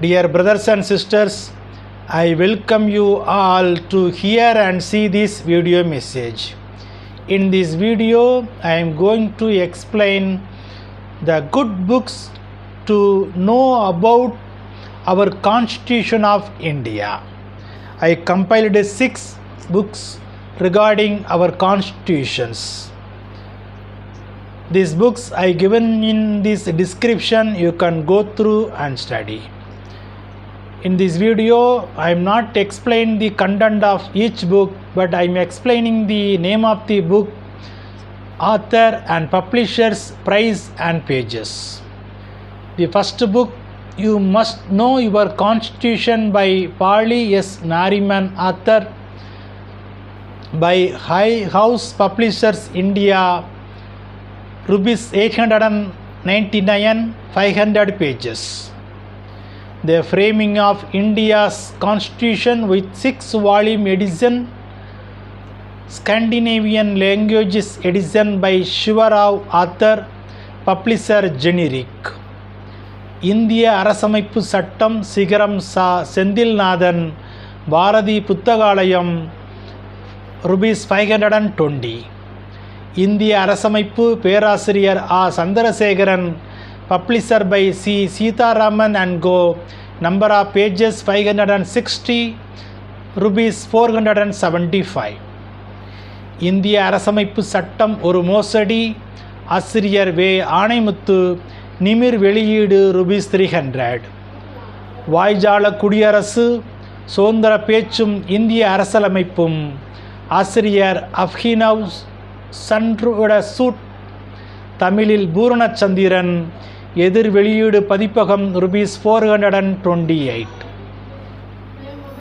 Dear brothers and sisters, I welcome you all to hear and see this video message. In this video, I am going to explain the good books to know about our Constitution of India. I compiled six books regarding our constitutions. These books I given in this description you can go through and study. In this video I am not explaining the content of each book but I am explaining the name of the book, author and publisher's price and pages. The first book you must know your constitution by Pali S. Nariman author by High House Publishers India rupees 899 500 pages the framing of india's constitution with six volume edition scandinavian languages edition by shivarao author publisher generic இந்திய அரசமைப்பு சட்டம் சிகரம் சா Senthilnathan Bharathi Puthakalayam rupees five hundred and twenty இந்திய அரசமைப்பு பேராசிரியர் ஆ Chandrasekaran publisher by C Seetharaman and co number of pages five hundred and sixty rupees four hundred and seventy five இந்திய அரசமைப்பு சட்டம் ஒரு மோசடி. ஆசிரியர் வே. ஆணைமுத்து நிமிர் வெளியீடு ருபீஸ் த்ரீ ஹண்ட்ரட் வாய்ஜால குடியரசு சுதந்திர பேச்சும் இந்திய அரசியலமைப்பும் ஆசிரியர் அஃப்ஹினவ் சன்றுட சூட் தமிழில் பூரணச்சந்திரன். எதிர் வெளியீடு பதிப்பகம் rupees four hundred and twenty eight